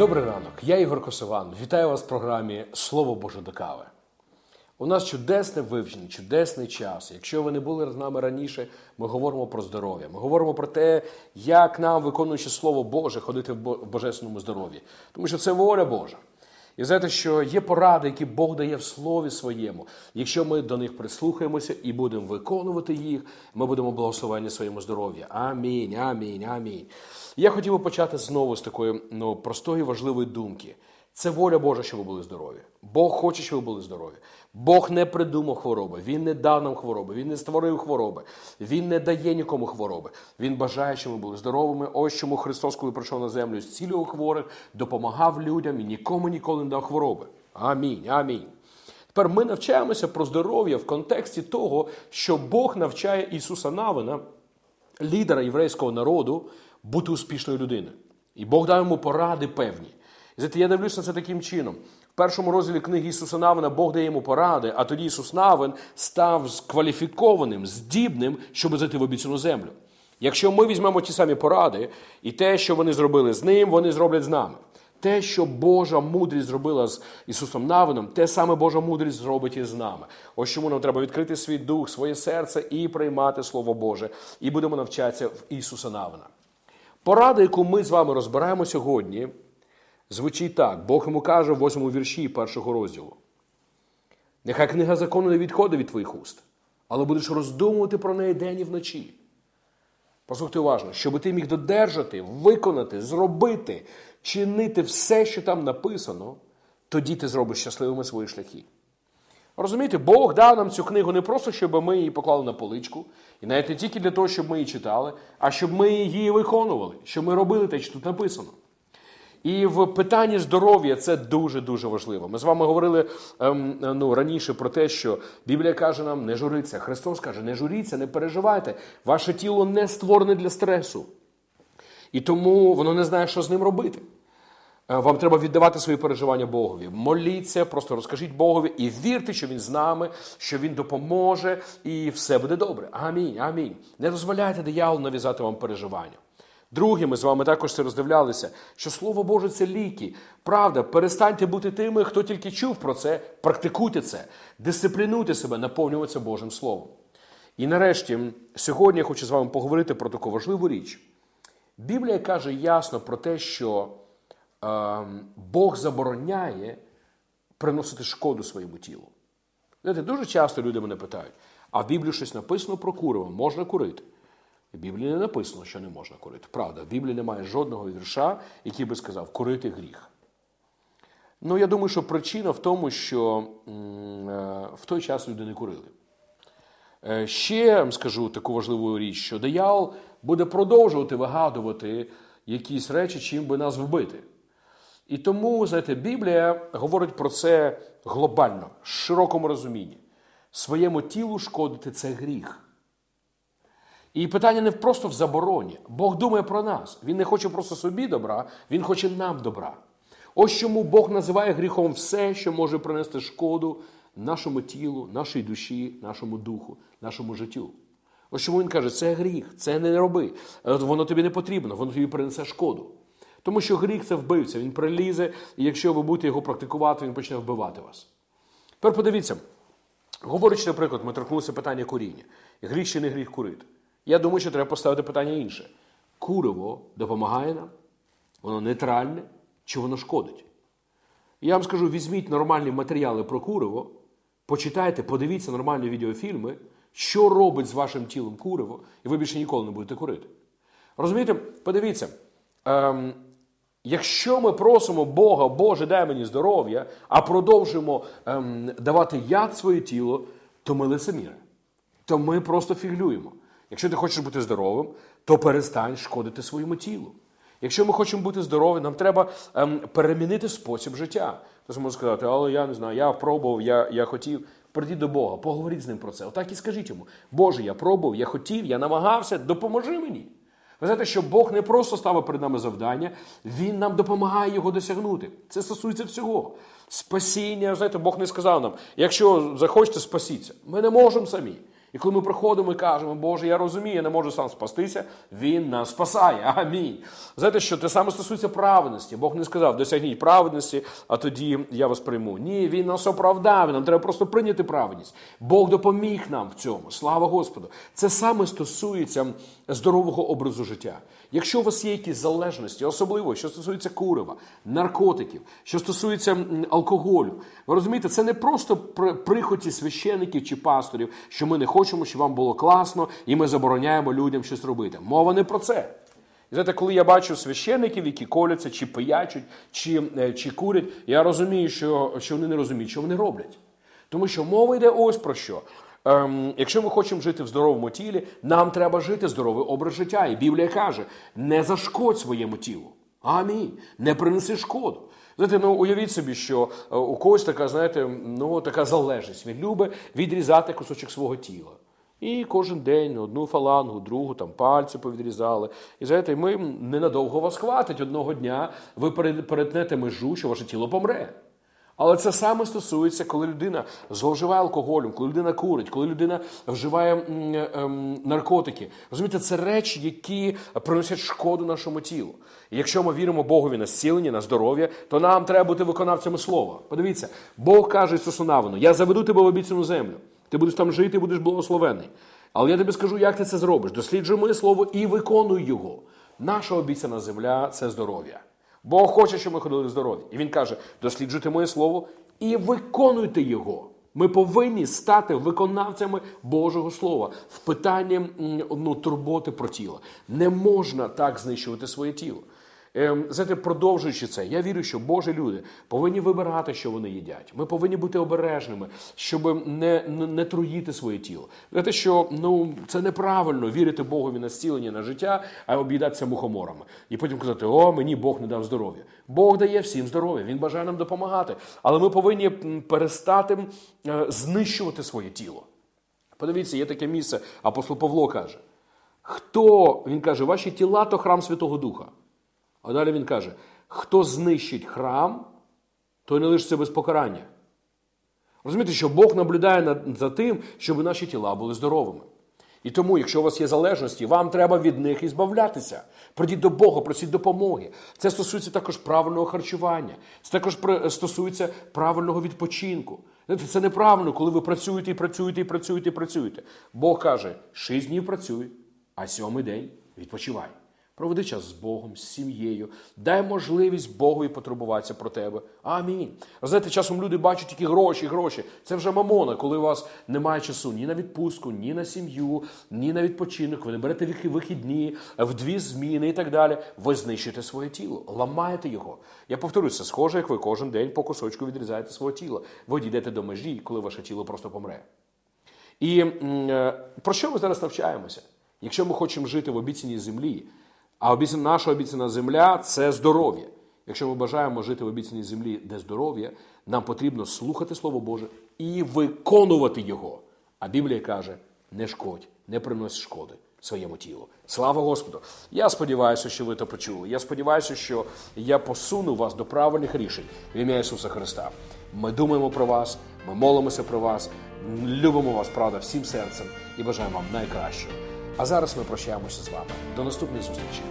Добрий ранок, я Ігор Косован. Вітаю вас в програмі Слово Боже до кави. У нас чудесне вивчення, чудесний час. Якщо ви не були з нами раніше, ми говоримо про здоров'я. Ми говоримо про те, як нам, виконуючи Слово Боже, ходити в божественному здоров'ї. Тому що це воля Божа. І знаєте, що є поради, які Бог дає в слові своєму. Якщо ми до них прислухаємося і будемо виконувати їх, ми будемо благословені своєму здоров'ю. Амінь, амінь, амінь. Я хотів би почати знову з такої ну, простої, важливої думки. Це воля Божа, щоб ви були здорові. Бог хоче, щоб ви були здорові. Бог не придумав хвороби, Він не дав нам хвороби, Він не створив хвороби, Він не дає нікому хвороби. Він бажає, щоб ми були здоровими. Ось чому Христос, коли прийшов на землю, зцілював хворих, допомагав людям і нікому ніколи не дав хвороби. Амінь. Амінь. Тепер ми навчаємося про здоров'я в контексті того, що Бог навчає Ісуса Навина, лідера єврейського народу, бути успішною людиною. І Бог дав йому поради певні. Знаєте, я дивлюся на це таким чином. В першому розділі книги Ісуса Навина Бог дає йому поради, а тоді Ісус Навин став скваліфікованим, здібним, щоб зайти в обіцяну землю. Якщо ми візьмемо ті самі поради, і те, що вони зробили з ним, вони зроблять з нами. Те, що Божа мудрість зробила з Ісусом Навином, те саме Божа мудрість зробить і з нами. Ось чому нам треба відкрити свій дух, своє серце і приймати Слово Боже. І будемо навчатися в Ісуса Навина. Порада, яку ми з вами розбираємо сьогодні, звучить так. Бог йому каже в восьмому вірші першого розділу. Нехай книга закону не відходить від твоїх уст, але будеш роздумувати про неї день і вночі. Послухайте уважно, щоб ти міг додержати, виконати, зробити, чинити все, що там написано, тоді ти зробиш щасливими свої шляхи. Розумієте, Бог дав нам цю книгу не просто, щоб ми її поклали на поличку, і навіть не тільки для того, щоб ми її читали, а щоб ми її виконували, щоб ми робили те, що тут написано. І в питанні здоров'я це дуже-дуже важливо. Ми з вами говорили ем, ну, раніше про те, що Біблія каже нам, не журиться. Христос каже, не журіться, не переживайте. Ваше тіло не створене для стресу. І тому воно не знає, що з ним робити. Е, вам треба віддавати свої переживання Богові. Моліться, просто розкажіть Богові і вірте, що Він з нами, що Він допоможе, і все буде добре. Амінь. Амінь. Не дозволяйте дияволу нав'язати вам переживання. Друге, ми з вами також це роздивлялися, що Слово Боже це ліки. Правда, перестаньте бути тими, хто тільки чув про це, практикуйте це, дисциплінуйте себе, наповнюватися Божим Словом. І нарешті, сьогодні я хочу з вами поговорити про таку важливу річ. Біблія каже ясно про те, що е, Бог забороняє приносити шкоду своєму тілу. Знаєте, Дуже часто люди мене питають, а в Біблії щось написано про куриво, можна курити. В Біблії не написано, що не можна курити. Правда, в Біблії немає жодного вірша, який би сказав, курити гріх. Ну, я думаю, що причина в тому, що е, в той час люди не курили. Е, ще скажу таку важливу річ, що диявол буде продовжувати вигадувати якісь речі, чим би нас вбити. І тому, знаєте, Біблія говорить про це глобально, в широкому розумінні. Своєму тілу шкодити це гріх. І питання не просто в забороні. Бог думає про нас. Він не хоче просто собі добра, Він хоче нам добра. Ось чому Бог називає гріхом все, що може принести шкоду нашому тілу, нашій душі, нашому духу, нашому життю. Ось чому він каже, це гріх, це не роби. Воно тобі не потрібно, воно тобі принесе шкоду. Тому що гріх це вбивця, він прилізе, і якщо ви будете його практикувати, він почне вбивати вас. Тепер подивіться, говорячи, наприклад, ми торкнулися питання куріння. Гріх чи не гріх курити. Я думаю, що треба поставити питання інше. Куриво допомагає нам? Воно нейтральне чи воно шкодить? Я вам скажу: візьміть нормальні матеріали про куриво, почитайте, подивіться нормальні відеофільми, що робить з вашим тілом куриво, і ви більше ніколи не будете курити. Розумієте, подивіться, ем, якщо ми просимо Бога, Боже, дай мені здоров'я, а продовжуємо ем, давати яд своє тіло, то ми лицеміри. То ми просто фіглюємо. Якщо ти хочеш бути здоровим, то перестань шкодити своєму тілу. Якщо ми хочемо бути здорові, нам треба ем, перемінити спосіб життя. Хтось може сказати, але я не знаю, я пробував, я я хотів. Прийдіть до Бога, поговоріть з ним про це. Отак і скажіть йому, Боже, я пробував, я хотів, я намагався, допоможи мені. Ви знаєте, що Бог не просто ставить перед нами завдання, Він нам допомагає його досягнути. Це стосується всього. Спасіння, знаєте, Бог не сказав нам, якщо захочете, спасіться. Ми не можемо самі. І коли ми приходимо і кажемо, Боже, я розумію, я не можу сам спастися, Він нас спасає. Амінь. Знаєте, що те саме стосується праведності. Бог не сказав, досягніть праведності, а тоді я вас прийму. Ні, Він нас оправдав, нам треба просто прийняти праведність. Бог допоміг нам в цьому. Слава Господу. Це саме стосується здорового образу життя. Якщо у вас є якісь залежності, особливо що стосується курива, наркотиків, що стосується алкоголю, ви розумієте, це не просто прихоті священиків чи пасторів, що ми не хочемо, щоб вам було класно, і ми забороняємо людям щось робити. Мова не про це. І знаєте, коли я бачу священиків, які коляться, чи пиячуть, чи е, чи курять, я розумію, що, що вони не розуміють, що вони роблять. Тому що мова йде ось про що. Ем, Якщо ми хочемо жити в здоровому тілі, нам треба жити здоровий образ життя. І Біблія каже: не зашкодь своєму тілу. Амінь. Не принеси шкоду. Знаєте, ну уявіть собі, що е, у когось така, знаєте, ну така залежність. Він любить відрізати кусочок свого тіла. І кожен день одну фалангу, другу, там пальці повідрізали. І знаєте, ми ненадовго вас хватить одного дня, ви перетнете межу, що ваше тіло помре. Але це саме стосується, коли людина зловживає алкоголем, коли людина курить, коли людина вживає ем, наркотики. Розумієте, це речі, які приносять шкоду нашому тілу. І якщо ми віримо Богові на зцілення, на здоров'я, то нам треба бути виконавцями слова. Подивіться, Бог каже Ісусу я заведу тебе в обіцяну землю. Ти будеш там жити, будеш благословений. Але я тобі скажу, як ти це зробиш. Досліджуй моє слово і виконуй його. Наша обіцяна земля це здоров'я. Бог хоче, щоб ми ходили здорові. І він каже: досліджуйте моє слово і виконуйте його. Ми повинні стати виконавцями Божого Слова в питанні ну, турботи про тіло. Не можна так знищувати своє тіло. Ем, знаєте, продовжуючи це, я вірю, що Божі люди повинні вибирати, що вони їдять. Ми повинні бути обережними, щоб не не, не труїти своє тіло. Знаєте, що ну це неправильно вірити Богові на зцілення на життя, а об'їдатися мухоморами. І потім казати, о, мені Бог не дав здоров'я. Бог дає всім здоров'я, Він бажає нам допомагати. Але ми повинні перестати е, знищувати своє тіло. Подивіться, є таке місце, апостол Павло каже. Хто він каже, ваші тіла то храм Святого Духа. А далі він каже: хто знищить храм, той не лишиться без покарання. Розумієте, що Бог наблюдає за тим, щоб наші тіла були здоровими. І тому, якщо у вас є залежності, вам треба від них ізбавлятися. Придіть до Бога, просіть допомоги. Це стосується також правильного харчування, це також стосується правильного відпочинку. Це неправильно, коли ви працюєте і працюєте і працюєте і працюєте. Бог каже: шість днів працюй, а сьомий день відпочивай. Проведи час з Богом, з сім'єю, дай можливість Богові потребуватися про тебе. Амінь. Знаєте, часом люди бачать тільки гроші, гроші. Це вже мамона, коли у вас немає часу ні на відпустку, ні на сім'ю, ні на відпочинок. Ви не берете вихідні, в дві зміни і так далі. Ви знищуєте своє тіло, ламаєте його. Я повторюся, схоже, як ви кожен день по кусочку відрізаєте своє тіло. Ви дійдете до межі, коли ваше тіло просто помре. І е, про що ми зараз навчаємося? Якщо ми хочемо жити в обіцяній землі. А обіцяна, наша обіцяна земля це здоров'я. Якщо ми бажаємо жити в обіцяній землі, де здоров'я, нам потрібно слухати Слово Боже і виконувати його. А Біблія каже: не шкодь, не принось шкоди своєму тілу. Слава Господу! Я сподіваюся, що ви це почули. Я сподіваюся, що я посуну вас до правильних рішень в ім'я Ісуса Христа. Ми думаємо про вас, ми молимося про вас, любимо вас, правда, всім серцем і бажаємо вам найкращого. А зараз ми прощаємося з вами. До наступної зустрічі.